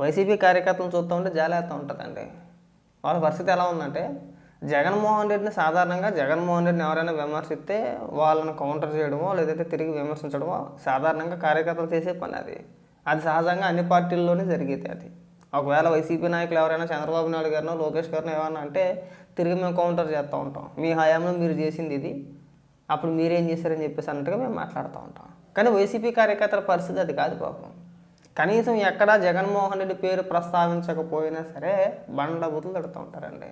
YCP కార్యకర్తలను చూస్తూ ఉంటే జాలేస్తూ ఉంటుందండి. వాళ్ళ పరిస్థితి ఎలా ఉందంటే జగన్మోహన్ రెడ్డిని సాధారణంగా జగన్మోహన్ రెడ్డిని ఎవరైనా విమర్శిస్తే వాళ్ళని కౌంటర్ చేయడమో లేదంటే తిరిగి విమర్శించడమో సాధారణంగా కార్యకర్తలు చేసే పని అది. అది సహజంగా అన్ని పార్టీల్లోనే జరిగేది అది. ఒకవేళ వైసీపీ నాయకులు ఎవరైనా చంద్రబాబు నాయుడు గారినో లోకేష్ గారినో ఏమన్నా అంటే తిరిగి మేము కౌంటర్ చేస్తూ ఉంటాం. మీ హయాంలో మీరు చేసింది ఇది అప్పుడు మీరేం చేశారని చెప్పేసి అన్నట్టుగా మేము మాట్లాడుతూ ఉంటాం. కానీ వైసీపీ కార్యకర్తల పరిస్థితి అది కాదు పాపం. కనీసం ఎక్కడా జగన్మోహన్ రెడ్డి పేరు ప్రస్తావించకపోయినా సరే బండ బుతులు తడుతూ ఉంటారండి.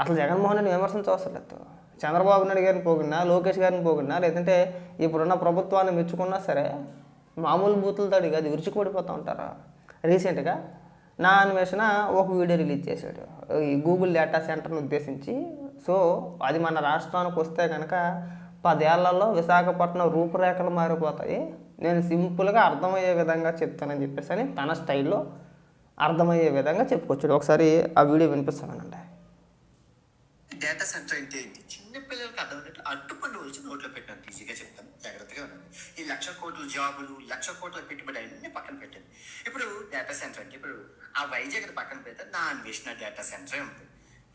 అసలు జగన్మోహన్ రెడ్డి విమర్శించవసరం లేదు. చంద్రబాబు నాయుడు గారిని పోగినా లోకేష్ గారిని పోగినా లేదంటే ఇప్పుడున్న ప్రభుత్వాన్ని మెచ్చుకున్నా సరే మామూలు బూతులు తడి అది విరుచుకుపడిపోతూ ఉంటారు? రీసెంట్గా నా అన్వేషణ ఒక వీడియో రిలీజ్ చేశాడు. ఈ గూగుల్ డేటా సెంటర్ను ఉద్దేశించి. సో అది మన రాష్ట్రానికి వస్తే కనుక పదేళ్ళలో విశాఖపట్నం రూపురేఖలు మారిపోతాయి. నేను సింపుల్గా అర్థమయ్యే విధంగా చెప్తానని చెప్పేసి అని తన స్టైల్లో అర్థమయ్యే విధంగా చెప్పుకొచ్చాడు. ఒకసారి ఆ వీడియో వినిపిస్తానండి. డేటా సెంటర్ అంటే ఏంటి? చిన్న పిల్లలకి అర్థమైనట్లు అడ్డుపండు వచ్చి నోట్లో పెట్టాను. ఈజీగా చెప్తాను. జాగ్రత్తగా ఉండండి ఈ లక్ష కోట్ల జాబులు లక్ష కోట్ల పెట్టుబడి అన్ని పక్కన పెట్టండి. ఇప్పుడు డేటా సెంటర్ అంటే ఇప్పుడు ఆ వైజాగ్ పక్కన పెడితే నా అన్వేషణ డేటా సెంటరే ఉంది.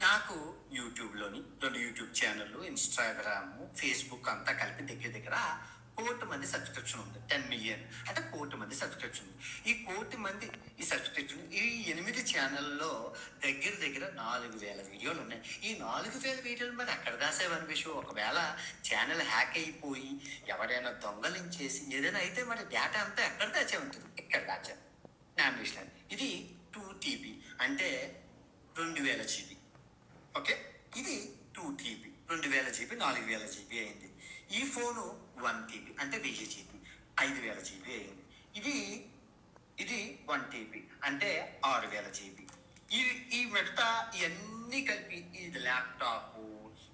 నాకు యూట్యూబ్లోని రెండు యూట్యూబ్ ఛానళ్ళు ఇన్స్టాగ్రామ్ ఫేస్బుక్ అంతా కలిపి దగ్గర దగ్గర కోటి మంది సబ్స్క్రిప్షన్ ఉంది. టెన్ మిలియన్ అంటే కోటి మంది సబ్స్క్రిప్షన్ ఉంది ఈ కోటి మంది ఈ సబ్స్క్రిప్షన్ ఈ ఎనిమిది ఛానల్లో దగ్గర దగ్గర నాలుగు వేల వీడియోలు ఉన్నాయి. ఈ నాలుగు వేల వీడియోలు మరి ఎక్కడ దాసేవని విషయం ఒకవేళ ఛానల్ హ్యాక్ అయిపోయి ఎవరైనా దొంగలించేసి ఏదైనా అయితే మరి డేటా అంతా ఎక్కడ దాచే ఉంటుంది? ఇక్కడ దాచాను నామినేషన్ ఇది టూ టీబీ అంటే రెండు వేల జీబీ ఓకే? ఇది టూ టీబీ రెండు వేల జీబీ నాలుగు వేల జీబీ అయింది. ఈ ఫోను వన్ టీబీ అంటే వెయ్యి జీబీ ఐదు వేల జీబీ అయింది. ఇది ఇది వన్ టీబీ అంటే ఆరు వేల జీబీ. ఈ ఈ మిగతా ఇవన్నీ కలిపి ఇది ల్యాప్టాప్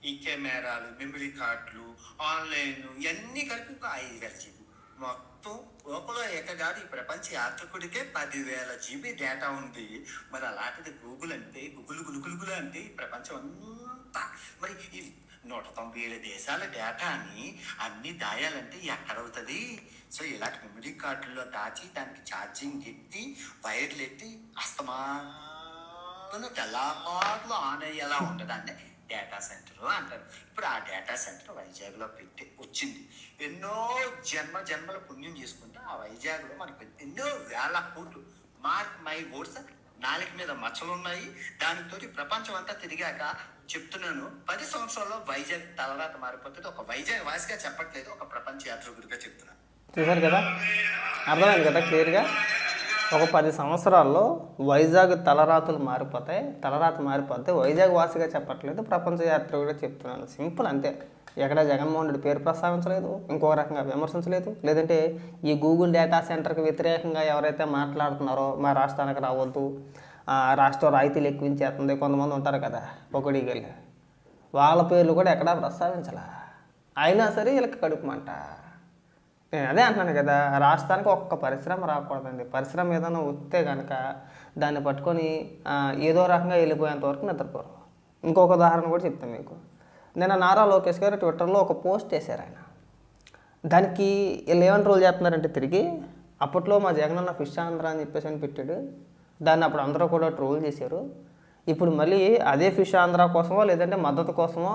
ఈ కెమెరాలు మెమరీ కార్డులు ఆన్లైన్ ఇవన్నీ కలిపి ఒక ఐదు వేల జీబీ. మొత్తం లోపల ఏకగాడు ఈ ప్రపంచ యాత్రికుడికే పదివేల జీబీ డేటా ఉంది. మరి అలాంటిది గూగుల్ అంటే గుగులు గులుగులుగులు అంటే ఈ ప్రపంచం అంతా. మరి ఈ నూట తొంభై ఏడు దేశాల డేటాని అన్ని దాయాలంటే ఎక్కడవుతుంది? సో ఇలాంటి మెమరీ కార్డుల్లో దాచి దానికి ఛార్జింగ్ ఎత్తి వైర్లు ఎత్తి అస్తమాను తెల్లవారులు ఆన్ అయ్యేలా ఉండదాన్ని డేటా సెంటర్ అంటారు. ఇప్పుడు ఆ డేటా సెంటర్ వైజాగ్లో పెట్టి వచ్చింది. ఎన్నో జన్మ జన్మల పుణ్యం చేసుకుంటే ఆ వైజాగ్లో మనకు ఎన్నో వేల కోట్లు. మార్క్ మై వర్డ్స్ నాలుగు మీద మచ్చలు ఉన్నాయి. దానితో ప్రపంచం అంతా తిరిగాక చెప్తున్నాను పది సంవత్సరాల్లో వైజాగ్ తలరాత మారిపోతుంది. ఒక వైజాగ్ వాసిగా చెప్పట్లేదు ఒక ప్రపంచ యాత్రికుడిగా చెప్తున్నాను చూసారు కదా? అర్థమైంది కదా క్లియర్గా? ఒక పది సంవత్సరాల్లో వైజాగ్ తలరాతులు మారిపోతాయి తలరాత మారిపోతే వైజాగ్ వాసిగా చెప్పట్లేదు ప్రపంచ యాత్రికుడిగా చెప్తున్నాను. సింపుల్ అంతే. ఎక్కడ జగన్మోహన్ రెడ్డి పేరు ప్రస్తావించలేదు ఇంకో రకంగా విమర్శించలేదు. లేదంటే ఈ గూగుల్ డేటా సెంటర్కి వ్యతిరేకంగా ఎవరైతే మాట్లాడుతున్నారో మా రాష్ట్రానికి రావద్దు ఆ, రాష్ట్రం రాయితీలు ఎక్కువించేస్తుంది కొంతమంది ఉంటారు కదా పొగడిగలు వాళ్ళ పేర్లు కూడా ఎక్కడా ప్రస్తావించాల. అయినా సరే వీళ్ళకి కడుపుమంట నేను అదే అంటున్నాను కదా రాష్ట్రానికి ఒక్క పరిశ్రమ రాకూడదండి. పరిశ్రమ ఏదైనా వస్తే కనుక దాన్ని పట్టుకొని ఏదో రకంగా వెళ్ళిపోయేంత వరకు నిద్రపోరు. ఇంకొక ఉదాహరణ కూడా చెప్తాను మీకు. నిన్న నారా లోకేష్ గారు ట్విట్టర్లో ఒక పోస్ట్ చేశారు ఆయన. దానికి లెవెన్ రోజులు చేస్తున్నారంటే తిరిగి అప్పట్లో మా జగన్ అన్న ఫిష్ ఆంధ్ర అని చెప్పేసి అని పెట్టాడు. దాన్ని అప్పుడు అందరూ కూడా ట్రోల్ చేశారు. ఇప్పుడు మళ్ళీ అదే ఫిష్ ఆంధ్ర కోసమో లేదంటే మద్దతు కోసమో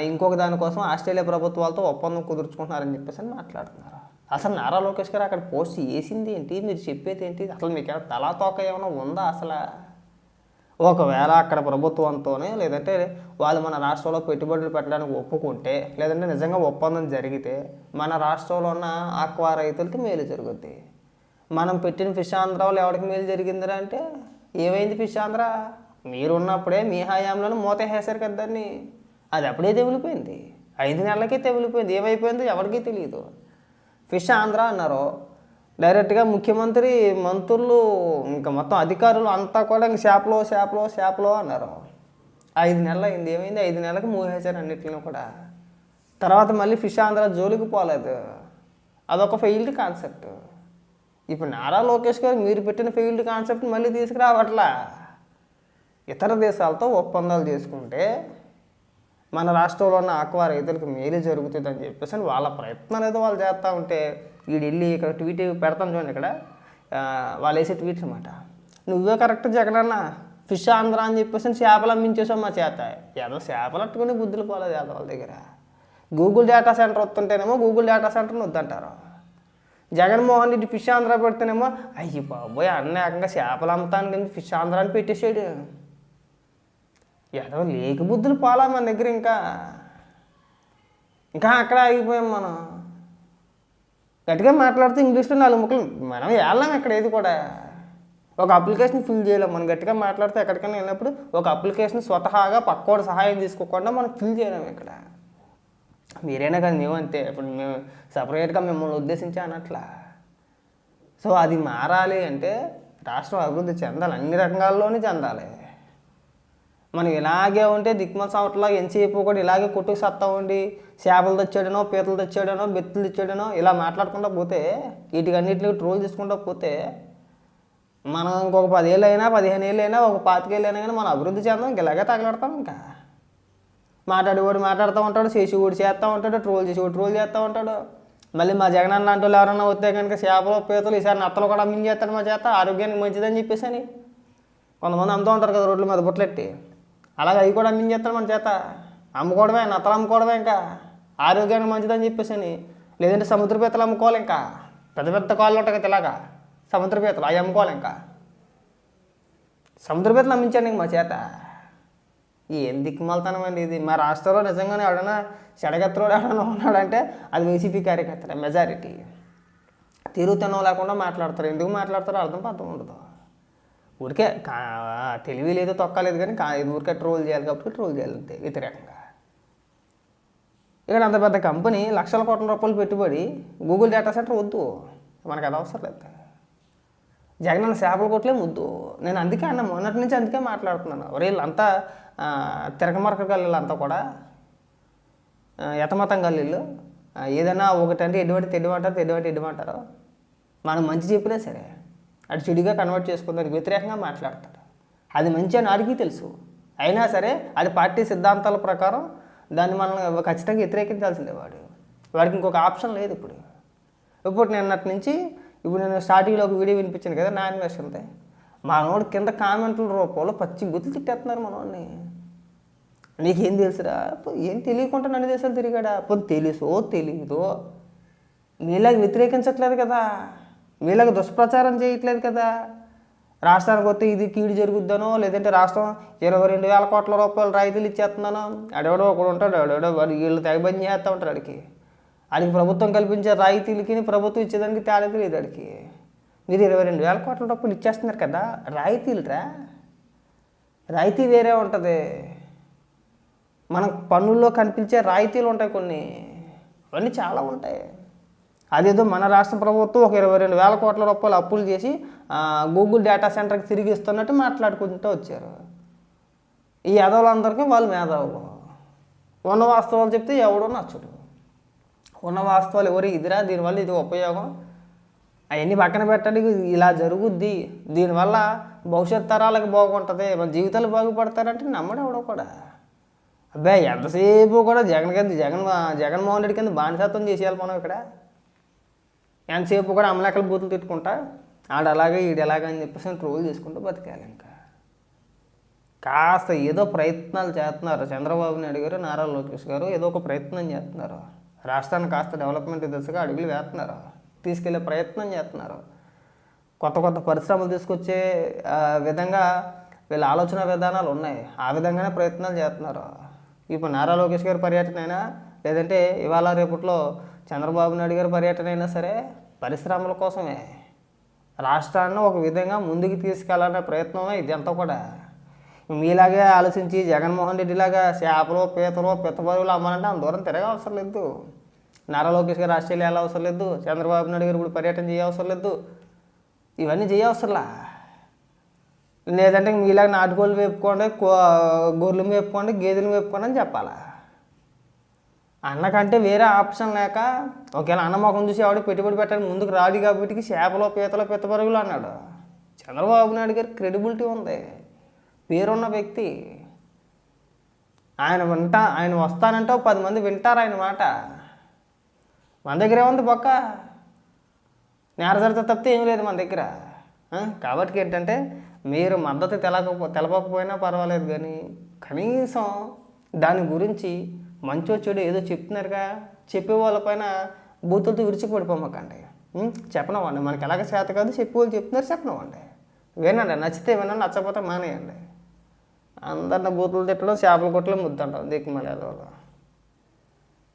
ఇంకొక దానికోసం ఆస్ట్రేలియా ప్రభుత్వాలతో ఒప్పందం కుదుర్చుకుంటున్నారని చెప్పేసి అని మాట్లాడుతున్నారు. అసలు నారా లోకేష్ గారు అక్కడ పోస్ట్ చేసింది ఏంటి? మీరు చెప్పేది ఏంటి? అసలు మీకు తలా తోక ఏమైనా ఉందా అసలు? ఒకవేళ అక్కడ ప్రభుత్వంతోనే లేదంటే వాళ్ళు మన రాష్ట్రంలో పెట్టుబడులు పెట్టడానికి ఒప్పుకుంటే లేదంటే నిజంగా ఒప్పందం జరిగితే మన రాష్ట్రంలో ఉన్న ఆక్వా రైతులకి మేలు జరుగుద్ది. మనం పెట్టిన ఫిష్ ఆంధ్ర ఎవరికి మేలు జరిగిందిరా అంటే ఏమైంది ఫిష్ ఆంధ్ర? మీరున్నప్పుడే మీ హయాంలోనే మూత వేసారు కదా దాన్ని. అది అప్పుడే తెగిలిపోయింది. ఐదు నెలలకే తెగిలిపోయింది. ఏమైపోయిందో ఎవరికీ తెలియదు ఫిష్ ఆంధ్ర అన్నారు డైరెక్ట్గా ముఖ్యమంత్రి మంత్రులు ఇంకా మొత్తం అధికారులు అంతా కూడా ఇంక షాప్లో షాప్లో షాప్లో అన్నారు. ఐదు నెలలు అయింది ఏమైంది? ఐదు నెలలకు మూసేశారు అన్నిటిని కూడా. తర్వాత మళ్ళీ ఫిష్ ఆంధ్ర జోలికి పోలేదు. అదొక ఫెయిల్డ్ కాన్సెప్ట్. ఇప్పుడు నారా లోకేష్ గారు మీరు పెట్టిన ఫెయిల్డ్ కాన్సెప్ట్ మళ్ళీ తీసుకురావట్లా? ఇతర దేశాలతో ఒప్పందాలు చేసుకుంటే మన రాష్ట్రంలో ఉన్న ఆక్వా రైతులకు మేలు జరుగుతుంది అని చెప్పేసి అని వాళ్ళ ప్రయత్నం అనేది వాళ్ళు చేస్తూ ఉంటే వీడు వెళ్ళి ఇక్కడ ట్వీట్ పెడతాను చూడండి ఇక్కడ. వాళ్ళు వేసే ట్వీట్ అనమాట నువ్వే కరెక్ట్ జగనన్న ఫిష్ ఆంధ్ర అని చెప్పేసి చేపలు అమ్మించేసావు మా చేత. ఏదో చేపలు అట్టుకుని బుద్ధులు పోలేదు ఏదో వాళ్ళ దగ్గర. గూగుల్ డేటా సెంటర్ వస్తుంటేనేమో గూగుల్ డేటా సెంటర్ని వద్దంటారు. జగన్మోహన్ రెడ్డి ఫిష్ ఆంధ్ర పెడితేనేమో అయ్యి బాబోయ్ అన్న ఏకంగా చేపలు అమ్ముతానికి ఫిష్ ఆంధ్ర అని పెట్టేసాడు. ఏదో లేక బుద్ధులు పోలా మన దగ్గర ఇంకా. ఇంకా అక్కడ ఆగిపోయాం మనం. గట్టిగా మాట్లాడితే ఇంగ్లీష్లో నాలుగు ముక్కలు మనం వెళ్ళాం ఇక్కడ ఏది కూడా. ఒక అప్లికేషన్ ఫిల్ చేయలేం. మనం గట్టిగా మాట్లాడితే ఎక్కడికైనా వెళ్ళినప్పుడు ఒక అప్లికేషన్ స్వతహాగా పక్కోడు సహాయం తీసుకోకుండా మనం ఫిల్ చేయలేము ఇక్కడ. మీరైనా కానీ మేము అంతే. ఇప్పుడు మేము సపరేట్గా మిమ్మల్ని ఉద్దేశించి అనట్లా సో అది మారాలి అంటే రాష్ట్రం అభివృద్ధి చెందాలి. అన్ని రంగాల్లోనే చెందాలి. మనం ఇలాగే ఉంటే దిక్మల సంవత్సరంలో ఎంతసేపు కూడా ఇలాగే కొట్టుకు సత్తా ఉండి చేపలు తెచ్చాడనో పీతలు తెచ్చాడనో బెత్తులు తెచ్చాడనో ఇలా మాట్లాడుకుంటూ పోతే వీటికన్నిటికి ట్రోల్ చేసుకుంటూ పోతే మనం ఇంకొక పదేళ్ళు అయినా పదిహేను ఏళ్ళు అయినా ఒక పాతికేళ్ళు అయినా కానీ మనం అభివృద్ధి చెందాం ఇంక ఇలాగే తగలడతాం ఇంకా. మాట్లాడేవాడు మాట్లాడుతూ ఉంటాడు చేసేవాడు చేస్తూ ఉంటాడు ట్రోల్ చేసేవాడు ట్రోల్ చేస్తూ ఉంటాడు. మళ్ళీ మా జగన్ అన్న అంటూ ఎవరన్నా వస్తే కనుక చేపలు పీతలు ఈసారి నత్తలు కూడా అమ్మించేస్తాడు మా చేత ఆరోగ్యానికి మంచిదని చెప్పేసి అని. కొంతమంది అమ్ముతూ ఉంటారు కదా రోడ్ల మీద బుట్లెట్టి అలాగే అవి కూడా అమ్మించేస్తాడు మన చేత. అమ్ముకోవడమే నత్తలు అమ్ముకోవడమే ఇంకా. ఆరోగ్యానికి మంచిదని చెప్పేసి అని లేదంటే సముద్ర పీతలు అమ్ముకోవాలి ఇంకా. పెద్ద పెద్ద కాళ్ళు ఉంటాయి కదా ఇలాగా. సముద్ర పీతలు అవి అమ్ముకోవాలి ఇంకా. సముద్ర పీతలు అమ్మించాను ఇంక మా చేత. ఏం దిక్కుమాలతనం అండి ఇది? మా రాష్ట్రంలో నిజంగానే ఎవడైనా చెడగత్తుడు ఎవడైనా ఉన్నాడంటే అది వైసీపీ కార్యకర్తలే మెజారిటీ. తిరుగుతనం లేకుండా మాట్లాడతారు. ఎందుకు మాట్లాడతారో అర్థం పర్థం ఉండదు. ఊరికే తెలివి లేదో తొక్కలేదు కానీ కా ఇది ఊరికే ట్రోల్ చేయాలి కాబట్టి ట్రోల్ చేయాలి వ్యతిరేకంగా. ఇక్కడ అంత పెద్ద కంపెనీ లక్షల కోట్ల రూపాయలు పెట్టుబడి గూగుల్ డేటా సెంటర్ వద్దు మనకు అది అవసరం లేదు. జగన్ అన్న చేపల కొట్లే ముద్దు నేను అందుకే అన్న మొన్నటి నుంచి అందుకే మాట్లాడుతున్నాను. వీళ్ళంతా తిరగమరక గల్లీలంతా కూడా యతమతం గల్లీలు. ఏదైనా ఒకటంటే ఎటువంటి తెడ్డమంటారు తెడ్డమంటే ఎడ్డమంటారు మనం మంచి చెప్పినా సరే. అటు చెడుగా కన్వర్ట్ చేసుకుందానికి వ్యతిరేకంగా మాట్లాడతాడు. అది మంచి అని ఆడికి తెలుసు. అయినా సరే అది పార్టీ సిద్ధాంతాల ప్రకారం దాన్ని మనం ఖచ్చితంగా వ్యతిరేకించాల్సిందే వాడు. వాడికి ఇంకొక ఆప్షన్ లేదు ఇప్పుడు. ఇప్పుడు నిన్నటి నుంచి ఇప్పుడు నేను స్టార్టింగ్లో ఒక వీడియో వినిపించాను కదా నా మా మనోడు కింద కామెంట్ల రూపంలో పచ్చి బుద్ధులు తిట్టేస్తున్నారు మనోడిని. నీకేం తెలుసురా? ఏం తెలియకుండా నన్ను దేశాలు తిరిగాడా? పొద్దు తెలుసో తెలియదో నీలాగ వ్యతిరేకించట్లేదు కదా. వీళ్ళకి దుష్ప్రచారం చేయట్లేదు కదా. రాష్ట్రానికి వస్తే ఇది కీడు జరుగుద్దనో లేదంటే రాష్ట్రం ఇరవై రెండు వేల కోట్ల రూపాయలు రాయితీలు ఇచ్చేస్తున్నాను అడెవడో ఒకడు ఉంటాడు అడెవడో వాడు వీళ్ళు తెగబంది చేస్తూ ఉంటారు అడికి అడిగి ప్రభుత్వం కల్పించే రాయితీలకి ప్రభుత్వం ఇచ్చేదానికి తేడా తెలియదు అడికి మీరు ఇరవై రెండు వేల కోట్ల రూపాయలు ఇచ్చేస్తున్నారు కదా రాయితీలురా. రాయితీ వేరే ఉంటుంది. మన పన్నుల్లో కనిపించే రాయితీలు ఉంటాయి కొన్ని. అవన్నీ చాలా ఉంటాయి. అదేదో మన రాష్ట్ర ప్రభుత్వం ఒక ఇరవై రెండు వేల కోట్ల రూపాయలు అప్పులు చేసి గూగుల్ డేటా సెంటర్కి తిరిగి ఇస్తున్నట్టు మాట్లాడుకుంటూ వచ్చారు. ఈ యాదవులందరికీ వాళ్ళు మేధావులు. ఉన్న వాస్తవాలు చెప్తే ఎవడో నచ్చడు. ఉన్న వాస్తవాలు ఎవరు ఇదిరా దీనివల్ల ఇది ఉపయోగం? అవన్నీ పక్కన పెట్టండి ఇలా జరుగుద్ది. దీనివల్ల భవిష్యత్ తరాలకు బాగుంటుంది మన జీవితాలు బాగుపడతారంటే నమ్మడం ఎవడో కూడా. అబ్బాయి ఎంతసేపు కూడా జగన్ కింద జగన్ జగన్మోహన్ రెడ్డి కింద బానిసత్వం చేసేయాలి మనం ఇక్కడ. ఎంతసేపు కూడా అమలెక్కల బూతులు తిట్టుకుంటా ఆడు అలాగే ఈడు ఎలాగ అని చెప్పేసి ట్రోల్ చేసుకుంటూ బతికాలి ఇంకా. కాస్త ఏదో ప్రయత్నాలు చేస్తున్నారు. చంద్రబాబు నాయుడు గారు నారా లోకేష్ గారు ఏదో ఒక ప్రయత్నం చేస్తున్నారు. రాష్ట్రాన్ని కాస్త డెవలప్మెంట్ దిశగా అడుగులు వేస్తున్నారు. తీసుకెళ్ళే ప్రయత్నం చేస్తున్నారు. కొత్త కొత్త పరిశ్రమలు తీసుకొచ్చే విధంగా వీళ్ళ ఆలోచన విధానాలు ఉన్నాయి. ఆ విధంగానే ప్రయత్నాలు చేస్తున్నారు. ఇప్పుడు నారా లోకేష్ గారి పర్యటన అయినా లేదంటే ఇవాళ రేపట్లో చంద్రబాబు నాయుడు గారి పర్యటన అయినా సరే పరిశ్రమల కోసమే. రాష్ట్రాన్ని ఒక విధంగా ముందుకు తీసుకెళ్ళాలనే ప్రయత్నమే ఇదంతా కూడా. మీలాగే ఆలోచించి జగన్మోహన్ రెడ్డిలాగా చేపలు పీతలు పిత్తబరువులు అమ్మాలంటే అంత దూరం తిరగ అవసరం లేదు. నారా లోకేష్ గారు ఆస్ట్రేలియా వెళ్ళ అవసరం లేదు. చంద్రబాబు నాయుడు గారు ఇప్పుడు పర్యటన చేయవసరం లేదు. ఇవన్నీ చేయవసరంలా లేదంటే మీలాగా నాటుకోళ్ళు వేపుకోండి కో- గొర్రెలు వేపుకోండి గేదెలు వేపుకోండి అని చెప్పాలా? అన్నకంటే వేరే ఆప్షన్ లేక ఒకవేళ అన్న మొఖం చూసి ఆవిడ పెట్టుబడి పెట్టడానికి ముందుకు రాదు కాబట్టి చేపలో పీతలో పిత్తపరుగులు అన్నాడు. చంద్రబాబు నాయుడు గారి క్రెడిబిలిటీ ఉంది. పేరున్న వ్యక్తి. ఆయన వింటా ఆయన వస్తానంటే పది మంది వింటారు ఆయన మాట. మన దగ్గర ఏముంది పక్క? నేరసరిత తప్పితే ఏం లేదు మన దగ్గర. కాబట్టి ఏంటంటే మీరు మద్దతు తెలకపో తెలపకపోయినా పర్వాలేదు కానీ కనీసం దాని గురించి మంచో చెడు ఏదో చెప్తున్నారుగా. చెప్పే వాళ్ళపైన బూతులతో విరిచిపడిపోమాకండి ఉం? చెప్పనవ్వండి. మనకి ఎలాగ చేత కాదు చెప్పే వాళ్ళు చెప్తున్నారు చెప్పనివ్వండి. వినండి. నచ్చితే వినండి నచ్చకపోతే మానేయండి. అందరిని బూతులు తిట్టడం చేపలు కొట్టడం ముద్దంటాం దిక్కు మళ్ళీ